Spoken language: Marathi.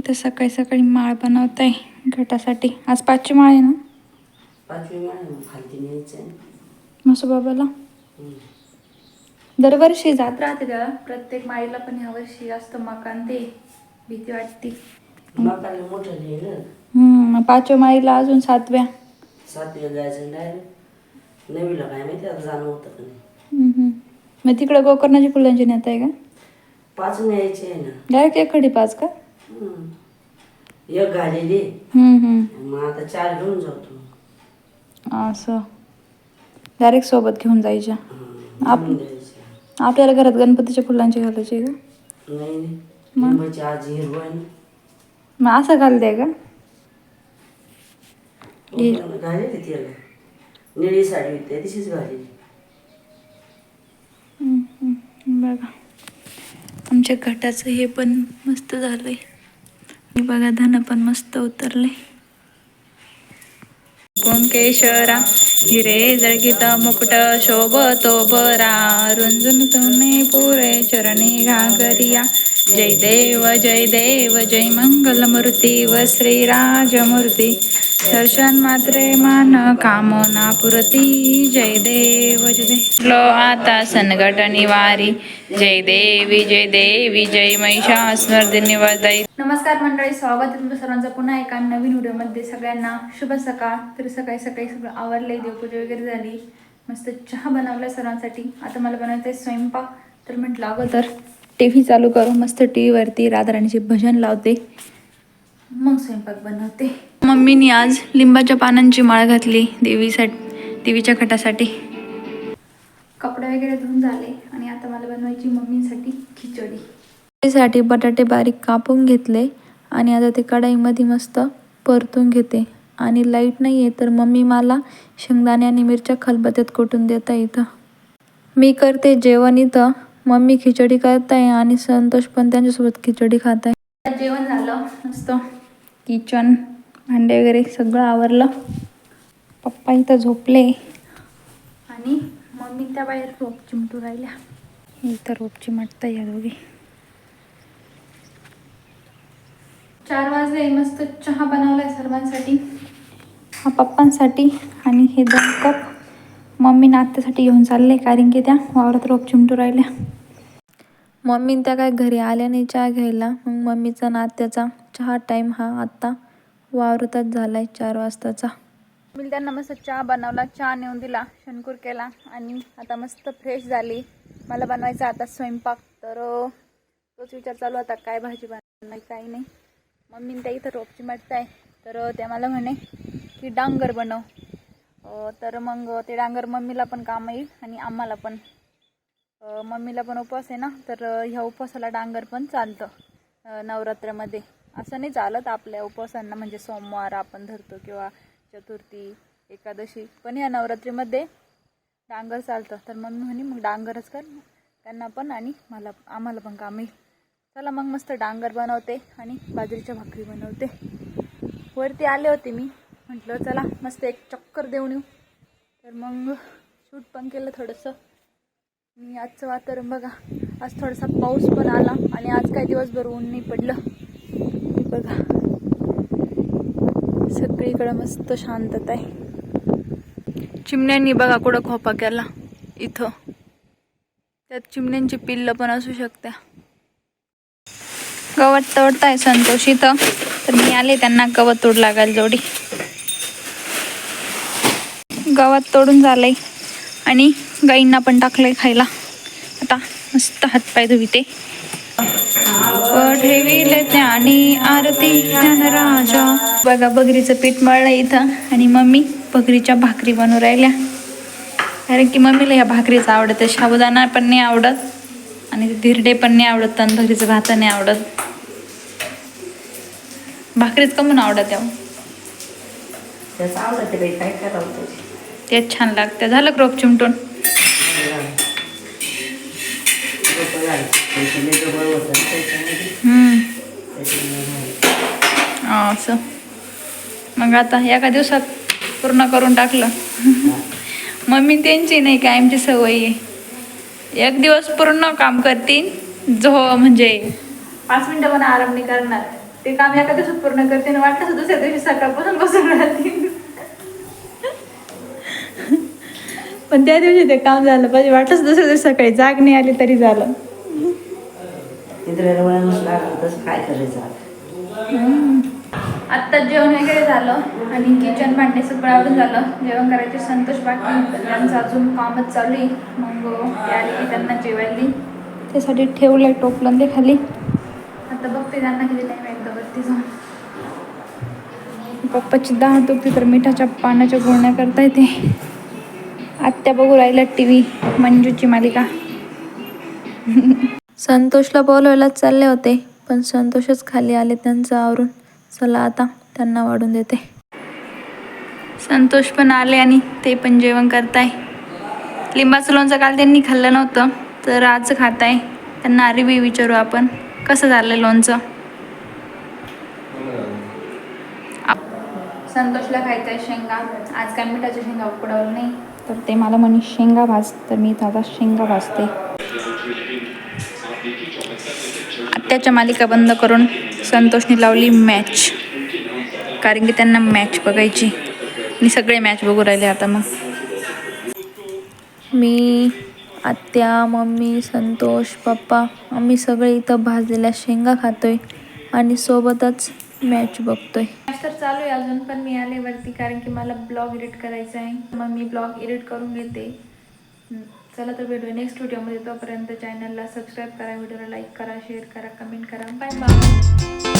इथं सकाळी सकाळी माळ बनवत आहे घटासाठी आज पाचची माळ आहे ना? पाचवी न्यायचं मसोबाबाला दरवर्षी जात राहते त्याला. प्रत्येक माळीला पण ह्या वर्षी जास्त मकान ते भीती वाटते. हम्म, पाचव्या माळीला अजून सातव्या. सातवीला जायचं डायरेक्ट नवीला काय माहिती आता जाणं होतं का नाही. हम्म, हम्म. मग तिकडं गोकर्णाची फुलांची नेत आहे का? पाच न्यायचे आहे ना. डायरेक्ट एक खडी पाच का. एक घालेली हम्म, हम्म. मग आता चार घेऊन जातो. असं. डायरेक्ट सोबत घेऊन जायच्या. आप- घेऊन द्यायचे आपल्याला घरात गणपतीच्या फुलांची घालायची का? नाही नाही. लिंबाची आज हिरवं आहे ना. मग असं घालते का? घालेली त्याला निळी साडी होती त्या दिवशीच घालेली. हम्म, हम्म. बघा. आमच्या घटाचं हे पण मस्त झालंय. हे बघा धन पण मस्त उतरले. ओंकेश्वरा हिरे जळकित मुकुट शोभतो बरा. रुंजून तुम्ही पुरे चरणी घागरिया. जय देव जय देव जय मंगलमूर्ती व श्रीराजमूर्ती. दर्शन मात्रे मान कामना पुरती जय देव जय देव. लो आता संकट निवारी जय देवी जय देवी जय महिषास्मर्दिनी वदय नमस्कार मंडळी स्वागत आहे तुमचं सर्वांचं. पुन्हा एका नवीन व्हिडिओमध्ये सगळ्यांना शुभ सकाळ. तर सकाळी सकाळी सगळं आवरलंय देवपूजा वगैरे झाली. मस्त चहा बनवला सर्वांसाठी. आता मला बनवायचं आहे स्वयंपाक. तर म्हटलं अगोदर टी व्ही चालू करू. मस्त टी व्हीवरती राधाराणीचे भजन लावते. मग स्वयंपाक बनवते. मम्मीनी आज लिंबाच्या पानांची माळ घातली देवीसाठी देवीच्या खटासाठी. कपडे वगैरे धुवून झाले आणि आता मला बनवायची मम्मीसाठी खिचडी. साठी बटाटे बारीक कापून घेतले आणि आता ते कढाईमध्ये मस्त परतून घेते. आणि लाइट नाही आहे तर मम्मी मला शेंगदाणे आणि मिरच्या खलबत्यात कुटून देता इथं मी करते जेवण इथं. मम्मी खिचडी करत आहे आणि संतोष पण त्यांच्यासोबत खिचडी खात आहे जेवण झालं. मस्त किचन भांडे वगैरे सगळं आवरलं. पप्पा इथं झोपले. आणि मम्मी त्या बाहेर रोप चिमटू राहिल्या. इथं रोप चिमटता या दोघी. चार वाजले मस्त चहा बनवलाय सर्वांसाठी. हा पप्पांसाठी आणि हे दोन कप मम्मी नात्यासाठी घेऊन चालले कारण की त्या वावरात रोप चिमटू राहिल्या. मम्मी त्या काय घरी आल्या नाही चहा घ्यायला. मग मम्मीचा नात्याचा चहा टाईम हा आत्ता वावरतात झालाय चार वाजताचा. मी त्यांना मस्त चहा बनवला चहा नेऊन दिला शनकूर केला आणि आता मस्त फ्रेश झाली. मला बनवायचा आता स्वयंपाक तर तोच विचार चालू होता काय भाजी बनवायची काही नाही. मम्मी त्या इथं रोपची मटत आहे तर त्या मला म्हणे की डांगर बनव. तर मग ते डांगर मम्मीला पण काम येईल आणि आम्हाला पण. मम्मीला पण उपवास आहे ना तर ह्या उपवासाला डांगर पण चालतं नवरात्रामध्ये. असं नाही चालत आपल्या उपवासांना म्हणजे सोमवार आपण धरतो किंवा चतुर्थी एकादशी. पण या नवरात्रीमध्ये डांगर चालतं. तर मम्मी म्हणे मग डांगरच कर त्यांना पण आणि मला आम्हाला पण काम. येईल चला मग मस्त डांगर बनवते आणि बाजरीच्या भाकरी बनवते. वरती आले होते मी. म्हटलं चला मस्त एक चक्कर देऊन येऊ. तर मग शूट पण केलं थोडंसं. मी आजचं वातावरण बघा. आज थोडासा पाऊस पण आला आणि आज काही दिवसभर ऊन नाही पडलं. बघा. सगळीकडं मस्त शांतता आहे. चिमण्यांनी बघा कुठं खोपा केला. इथं. त्यात चिमण्यांची पिल्लं पण असू शकत्या. गवत तोडताय संतोष इथं. तर मी आले त्यांना गवत तोड लागायला जोडी. गवत तोडून झालंय. आणि गाईंना पण टाकलंय खायला. आता मस्त हातपाय धुविते. ठेविले त्यानी आरती राजा. बघा बगरीचं पीठ मळलं इथं आणि मम्मी बकरीच्या भाकरी बनवू राहिल्या. कारण की मम्मीला ह्या भाकरीचं आवडतं साबुदाणा पण नाही आवडत आणि धिरडे पण नाही आवडत आणि बकरीचं भात नाही आवडत. भाकरीच कमून आवडत आवडते. तेच छान लागतं. झालं क्रोप चिमटून लोकं झाली. पैसे लई जवळ होतं ना त्याच्यामध्ये. हम्म. त्याच्यामुळे झालं. असं. मग आता एका दिवसात पूर्ण करून टाकलं. मम्मी त्यांची नाही काय आमची सवय आहे. एक दिवस पूर्ण काम करतील जो म्हणजे पाच मिनटं पण आराम नाही करणार. ते काम एका दिवसात पूर्ण करते वाटलं दुसऱ्या दिवशी सकाळपासून बसून राहतील पण त्या दिवशी ते काम झालं पाहिजे वाटलंच दुसऱ्या दिवशी सकाळी जाग नाही आली तरी झालं. वेळेला लागलं तसं काय करायचं आता? आत्ता जेवण वगैरे झालं आणि किचन भांडे सगळं आवडून झालं. जेवण करायचे संतोष बाकी. पण त्यांचं अजून कामच चालू आहे. मग ते आले की त्यांना जेवायला त्यासाठी ठेवलंय टोपलं ते खाली. आता बघते त्यांना किती टाईम एकदा वरती जाऊन. पप्पाची दाढ दुखते तर मिठाच्या पाण्याच्या गुळण्या करता येते. आत्या बघू राहिल्या टी व्ही मंजूची मालिका. संतोषला बोलवायला चालले होते पण संतोषच खाली आले त्यांचं आवरून. चला आता त्यांना वाढून देते. संतोष पण आले आणि ते पण जेवण करताय. लिंबाचं लोणचं काल त्यांनी खाल्लं नव्हतं तर आज खात आहे त्यांना रिव्ह्यू विचारू आपण कसं झालं लोणचं? संतोषला खायचं आहे शेंगा. आज काय मिठाच्या शेंगा उकडवलं नाही तर ते मला म्हणे शेंगा भाज. तर मी इथं आता शेंगा भाजते. आत्याच्या मालिका बंद करून संतोषने लावली मॅच कारण की त्यांना मॅच बघायची. आणि सगळे मॅच बघू राहिले आता मग. मी आत्या मम्मी संतोष पप्पा आम्ही सगळे इथं भाजलेल्या शेंगा खातोय आणि सोबतच मॅच बघतोय. मॅच तर चालू आहे अजून पण मी आले वरती कारण की मला ब्लॉग एडिट करायचा आहे. मग मी ब्लॉग एडिट करून घेते. चला तर भेटूया नेक्स्ट व्हिडिओमध्ये तोपर्यंत चॅनलला सबस्क्राईब करा व्हिडिओला लाईक करा शेअर करा कमेंट करा. Bye bye